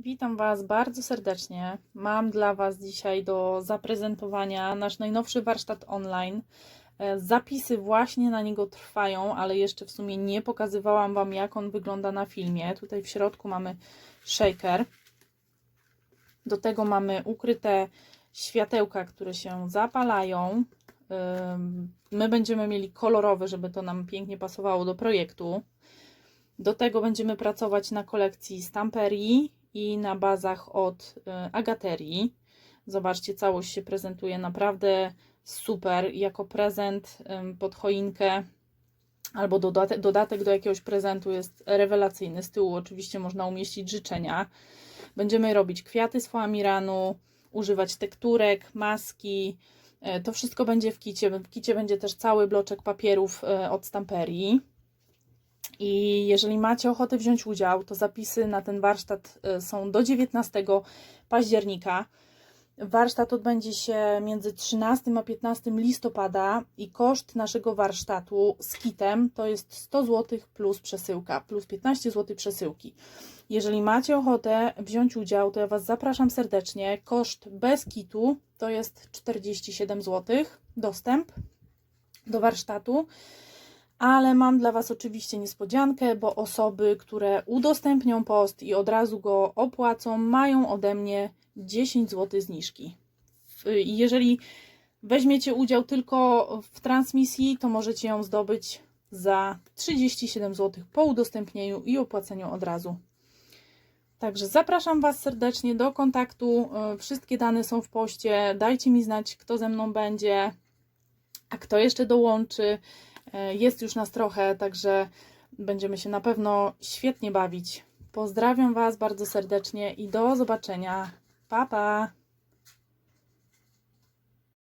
Witam Was bardzo serdecznie. Mam dla Was dzisiaj do zaprezentowania nasz najnowszy warsztat online. E, Zapisy właśnie na niego trwają, ale jeszcze w sumie nie pokazywałam Wam, jak on wygląda na filmie. Tutaj w środku mamy shaker. Do tego mamy ukryte światełka, które się zapalają. My będziemy mieli kolorowe, żeby to nam pięknie pasowało do projektu. Do tego będziemy pracować na kolekcji Stamperii i na bazach od y, Agaterii. Zobaczcie, całość się prezentuje naprawdę super. Jako prezent pod choinkę albo dodatek, dodatek do jakiegoś prezentu jest rewelacyjny. Z tyłu oczywiście można umieścić życzenia. Będziemy robić kwiaty z foamiranu, używać tekturek, maski. E, To wszystko będzie w kicie. W kicie będzie też cały bloczek papierów e, od Stamperii. I jeżeli macie ochotę wziąć udział, to zapisy na ten warsztat y, są do 19 października. Warsztat odbędzie się między 13 a 15 listopada i koszt naszego warsztatu z kitem to jest 100 zł plus przesyłka, plus 15 zł przesyłki. Jeżeli macie ochotę wziąć udział, to ja Was zapraszam serdecznie. Koszt bez kitu to jest 47 zł. Dostęp do warsztatu ale mam dla Was oczywiście niespodziankę, bo osoby, które udostępnią post i od razu go opłacą, mają ode mnie 10 zł zniżki. Jeżeli weźmiecie udział tylko w transmisji, to możecie ją zdobyć za 37 zł po udostępnieniu i opłaceniu od razu. Także zapraszam Was serdecznie do kontaktu. y, Wszystkie dane są w poście. Dajcie mi znać, kto ze mną będzie, a kto jeszcze dołączy. E, Jest już nas trochę, także będziemy się na pewno świetnie bawić. Pozdrawiam Was bardzo serdecznie i do zobaczenia. Pa, pa!